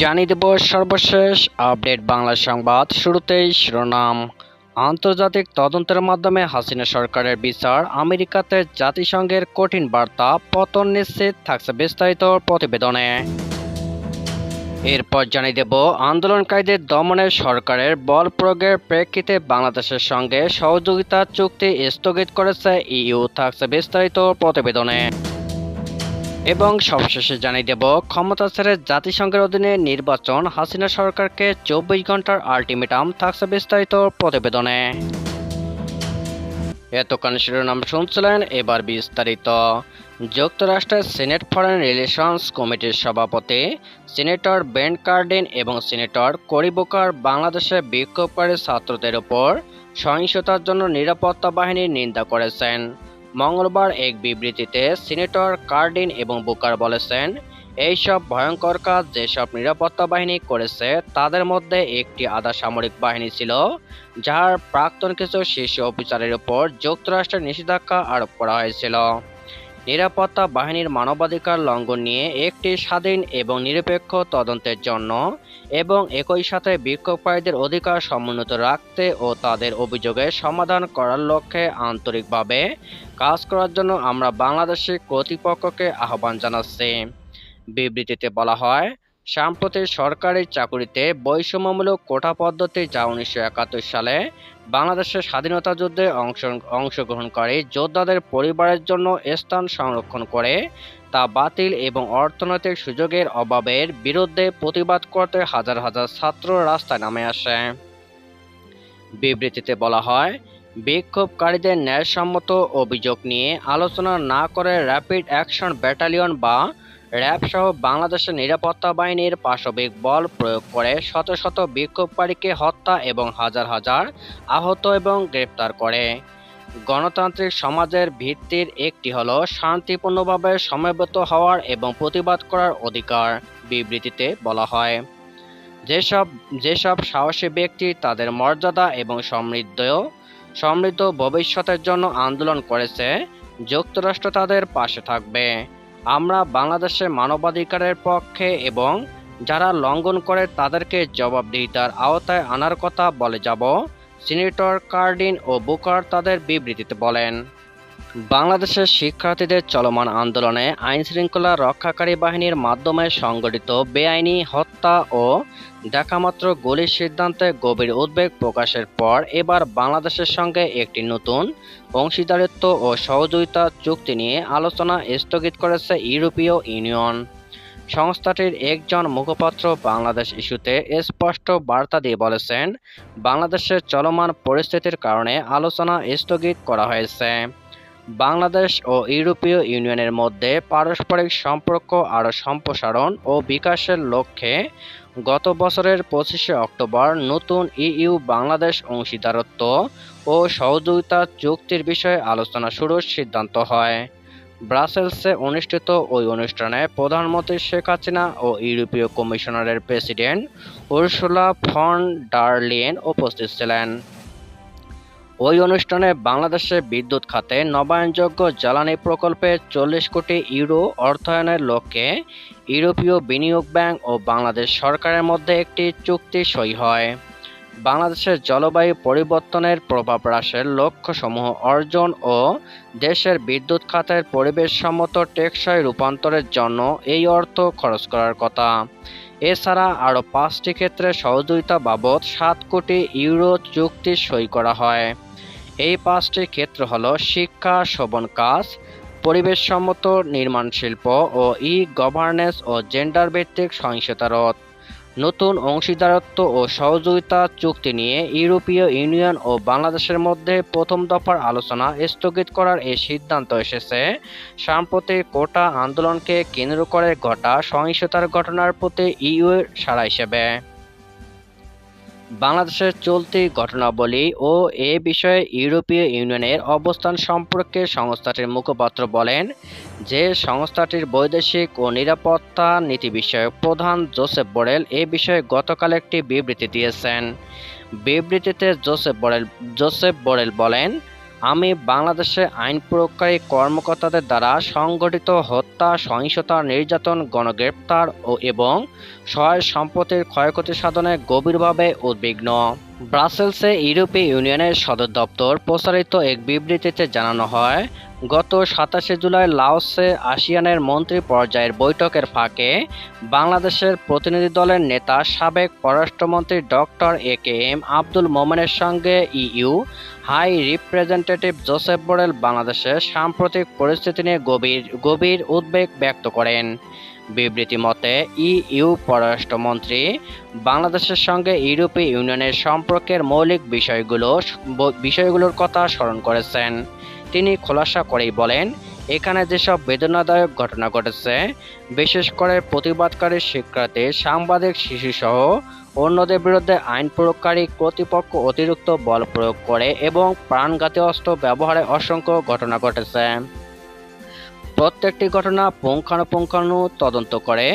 জানিয়ে দেব সর্বশেষ আপডেট বাংলা সংবাদ। শুরুতেই শিরোনাম। আন্তর্জাতিক তদন্তের মাধ্যমে হাসিনা সরকারের বিচার, আমেরিকাতে জাতিসংঘের কঠিন বার্তা, পতন নিশ্চিত থাকছে বিস্তারিত প্রতিবেদনে। এরপর জানিয়ে দেব, আন্দোলনকারীদের দমনে সরকারের বল প্রয়োগের প্রেক্ষিতে বাংলাদেশের সঙ্গে সহযোগিতা চুক্তি স্থগিত করেছে ইইউ থাকছে বিস্তারিত প্রতিবেদনে। এবং সবশেষে জানিয়ে দেব ক্ষমতা ছেড়ে জাতিসংঘের অধীনে নির্বাচন, হাসিনা সরকারকে চব্বিশ ঘণ্টার আলটিমেটাম থাকছে বিস্তারিত প্রতিবেদনে। এতক্ষণ শিরোনাম শুনছিলেন এবার বিস্তারিত। যুক্তরাষ্ট্রের সিনেট ফরেন রিলেশনস কমিটির সভাপতি, সিনেটর বেন কার্ডিন এবং সিনেটর করি বুকার বাংলাদেশে বিক্ষোভকারী ছাত্রদের উপর সহিংসতার জন্য নিরাপত্তা বাহিনীর নিন্দা করেছেন। মঙ্গলবার এক বিবৃতিতে সিনেটর কার্ডিন এবং বুকার বলেছেন, এইসব ভয়ঙ্কর কাজ যেসব নিরাপত্তা বাহিনী করেছে, তাদের মধ্যে একটি আধা সামরিক বাহিনী ছিল, যার প্রাক্তন কিছু শীর্ষ অফিসারের উপর যুক্তরাষ্ট্রের নিষেধাজ্ঞা আরোপ করা হয়েছিল। নিরাপত্তা বাহিনীর মানবাধিকার লঙ্ঘন নিয়ে একটি স্বাধীন এবং নিরপেক্ষ তদন্তের জন্য এবং একই সাথে বিক্ষোভকারীদের অধিকার সমুন্নত রাখতে ও তাদের অভিযোগের সমাধান করার লক্ষ্যে আন্তরিকভাবে কাজ করার জন্য আমরা বাংলাদেশি কর্তৃপক্ষকে আহ্বান জানাচ্ছি। বিবৃতিতে বলা হয় সাম্প্রতিক সরকারি চাকুরিতে বৈষম্যমূলক কোটা পদ্ধতি যা উনিশশো একাত্তর সালে বাংলাদেশের স্বাধীনতা যুদ্ধে অংশ, অংশগ্রহণকারী যোদ্ধাদের পরিবারের জন্য স্থান সংরক্ষণ করে তা বাতিল এবং অর্থনৈতিক সুযোগের অভাবের বিরুদ্ধে প্রতিবাদ করতে হাজার হাজার ছাত্র রাস্তায় নামে আসে। বিবৃতিতে বলা হয়, বিক্ষোভকারীদের ন্যায়সম্মত অভিযোগ নিয়ে আলোচনা না করে র্যাপিড অ্যাকশন ব্যাটালিয়ন বা র্যাব সহ বাংলাদেশের নিরাপত্তা বাহিনীর পাশবিক বল প্রয়োগ করে শত শত বিক্ষোভকারীকে হত্যা এবং হাজার হাজার আহত এবং গ্রেপ্তার করে। গণতান্ত্রিক সমাজের ভিত্তির একটি হল শান্তিপূর্ণভাবে সমবেত হওয়ার এবং প্রতিবাদ করার অধিকার, বিবৃতিতে বলা হয়। যেসব যেসব সাহসী ব্যক্তি তাদের মর্যাদা এবং সমৃদ্ধ সমৃদ্ধ ভবিষ্যতের জন্য আন্দোলন করেছে, যুক্তরাষ্ট্র তাদের পাশে থাকবে। আমরা বাংলাদেশের মানবাধিকারের পক্ষে এবং যারা লঙ্ঘন করে তাদেরকে জবাবদিহিতার আওতায় আনার কথা বলে যাব। সিনেটর কার্ডিন ও বুকার তাদের বিবৃতিতে বলেন, বাংলাদেশের শিক্ষার্থীদের চলমান আন্দোলনে আইনশৃঙ্খলা রক্ষাকারী বাহিনীর মাধ্যমে সংগঠিত বেআইনি হত্যা ও দেখামাত্র গুলির সিদ্ধান্তে গভীর উদ্বেগ প্রকাশের পর এবার বাংলাদেশের সঙ্গে একটি নতুন অংশীদারিত্ব ও সহযোগিতা চুক্তি নিয়ে আলোচনা স্থগিত করেছে ইউরোপীয় ইউনিয়ন। সংস্থাটির একজন মুখপাত্র বাংলাদেশ ইস্যুতে স্পষ্ট বার্তা দিয়ে বলেছেন, বাংলাদেশের চলমান পরিস্থিতির কারণে আলোচনা স্থগিত করা হয়েছে। বাংলাদেশ ও ইউরোপীয় ইউনিয়নের মধ্যে পারস্পরিক সম্পর্ক আরও সম্প্রসারণ ও বিকাশের লক্ষ্যে গত বছরের পঁচিশে অক্টোবর নতুন ইইউ বাংলাদেশ অংশীদারত্ব ও সহযোগিতা চুক্তির বিষয়ে আলোচনা শুরুর সিদ্ধান্ত হয়। ব্রাসেলসে অনুষ্ঠিত ওই অনুষ্ঠানে প্রধানমন্ত্রী শেখ হাসিনা ও ইউরোপীয় কমিশনারের president Ursula von der Leyen উপস্থিত ছিলেন। ওই অনুষ্ঠানে বাংলাদেশে বিদ্যুৎ খাতে নবায়নযোগ্য জ্বালানি প্রকল্পে চল্লিশ কোটি ইউরো অর্থায়নের লক্ষ্যে ইউরোপীয় বিনিয়োগ ব্যাংক ও বাংলাদেশ সরকারের মধ্যে একটি চুক্তি সই হয়। বাংলাদেশের জলবায়ু পরিবর্তনের প্রভাব হ্রাসের লক্ষ্যসমূহ অর্জন ও দেশের বিদ্যুৎ খাতের পরিবেশসম্মত টেকসই রূপান্তরের জন্য এই অর্থ খরচ করার কথা। এছাড়া আরও পাঁচটি ক্ষেত্রে সহযোগিতা বাবদ সাত কোটি ইউরো চুক্তি সই করা হয়। এই পাঁচটি ক্ষেত্র হল শিক্ষা, শোভন কাজ, পরিবেশসম্মত নির্মাণ শিল্প ও ই গভর্নেন্স ও জেন্ডার ভিত্তিক সহিংসতা রোধ নতুন অংশীদারত্ব ও সহযোগিতা চুক্তি নিয়ে ইউরোপীয় ইউনিয়ন ও বাংলাদেশের মধ্যে প্রথম দফার আলোচনা স্থগিত করার এই সিদ্ধান্ত এসেছে। সাম্প্রতিক কোটা আন্দোলনকে কেন্দ্র করে ঘটা সহিংসতার ঘটনার প্রতি ইউ এর সাড়া হিসেবে। বাংলাদেশের চলতি ঘটনাবলী ও এ বিষয়ে ইউরোপীয় ইউনিয়নের অবস্থান সম্পর্কে সংস্থাটির মুখপাত্র বলেন যে সংস্থাটির বৈদেশিক ও নিরাপত্তা নীতি বিষয়ক প্রধান জোসেফ বোরেল এ বিষয়ে গতকাল একটি বিবৃতি দিয়েছেন। বিবৃতিতে জোসেফ বোরেল জোসেফ বোরেল বলেন আমি বাংলাদেশে আইন প্রয়োগকারী কর্মকর্তাদের দ্বারা সংগঠিত হত্যা, সহিংসতা, নির্যাতন, গণগ্রেপ্তার ও এবং সহায় সম্পত্তির ক্ষয়ক্ষতি সাধনে গভীরভাবে উদ্বিগ্ন। ব্রাসেলসে ইউরোপীয় ইউনিয়নের সদর দপ্তর প্রচারিত এক বিবৃতিতে জানানো হয়, গত সাতাশে জুলাই লাওসে আসিয়ানের মন্ত্রী পর্যায়ের বৈঠকের ফাঁকে বাংলাদেশের প্রতিনিধি দলের নেতা সাবেক পররাষ্ট্রমন্ত্রী doctor A K M Abdul মোমেনের সঙ্গে EU, high representative Josep Borrell বাংলাদেশের সাম্প্রতিক পরিস্থিতি নিয়ে গভীর গভীর উদ্বেগ ব্যক্ত করেন। বিবৃতি মতে, ইইউ পররাষ্ট্রমন্ত্রী, বাংলাদেশের সঙ্গে ইউরোপীয় ইউনিয়নের সম্পর্কের মৌলিক বিষয়গুলো বিষয়গুলোর কথা স্মরণ করেছেন। তিনি খোলাসা করেই বলেন, এখানে যেসব বেদনাদায়ক ঘটনা ঘটেছে, বিশেষ করে প্রতিবাদকারী শিক্ষার্থী সাংবাদিক শিশুসহ অন্যদের বিরুদ্ধে আইন প্রয়োগকারী কর্তৃপক্ষ অতিরিক্ত বল প্রয়োগ করে এবং প্রাণঘাতী অস্ত্র ব্যবহারে অসংখ্য ঘটনা ঘটেছে। প্রত্যেকটি ঘটনা পুঙ্খানুপুঙ্খানু তদন্ত করে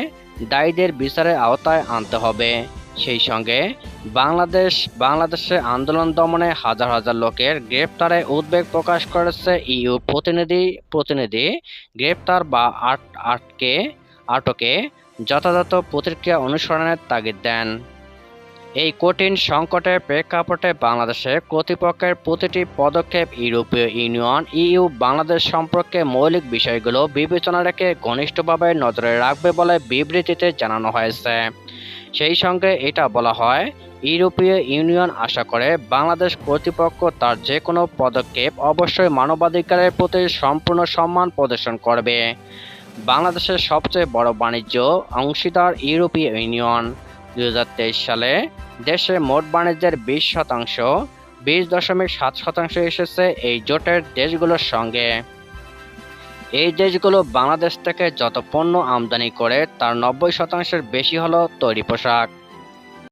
দায়ীদের বিচারের আওতায় আনতে হবে। সেই সঙ্গে বাংলাদেশ, বাংলাদেশে আন্দোলন দমনে হাজার হাজার লোকের গ্রেপ্তারে উদ্বেগ প্রকাশ করেছে ইউ প্রতিনিধি। প্রতিনিধি গ্রেপ্তার বা আট, আটকে আটকে যথাযথ প্রতিক্রিয়া অনুসরণের তাগিদ দেন। এই কঠিন সংকটের প্রেক্ষাপটে বাংলাদেশের কর্তৃপক্ষের প্রতিটি পদক্ষেপ ইউরোপীয় ইউনিয়ন, ইইউ, বাংলাদেশ সম্পর্কে মৌলিক বিষয়গুলো বিবেচনা রেখে ঘনিষ্ঠভাবে নজরে রাখবে বলে বিবৃতিতে জানানো হয়েছে। সেই সঙ্গে এটা বলা হয়, ইউরোপীয় ইউনিয়ন আশা করে বাংলাদেশ কর্তৃপক্ষ তার যে কোনো পদক্ষেপ অবশ্যই মানবাধিকারের প্রতি সম্পূর্ণ সম্মান প্রদর্শন করবে। বাংলাদেশের সবচেয়ে বড় বাণিজ্য অংশীদার ইউরোপীয় ইউনিয়ন। দু হাজার তেইশ সালে দেশে মোট বাণিজ্যের বিশ শতাংশ, বিশ দশমিক সাত শতাংশ এসেছে এই জোটের দেশগুলোর সঙ্গে। এই দেশগুলো বাংলাদেশ থেকে যত পণ্য আমদানি করে, তার নব্বই শতাংশের বেশি হলো তৈরি পোশাক।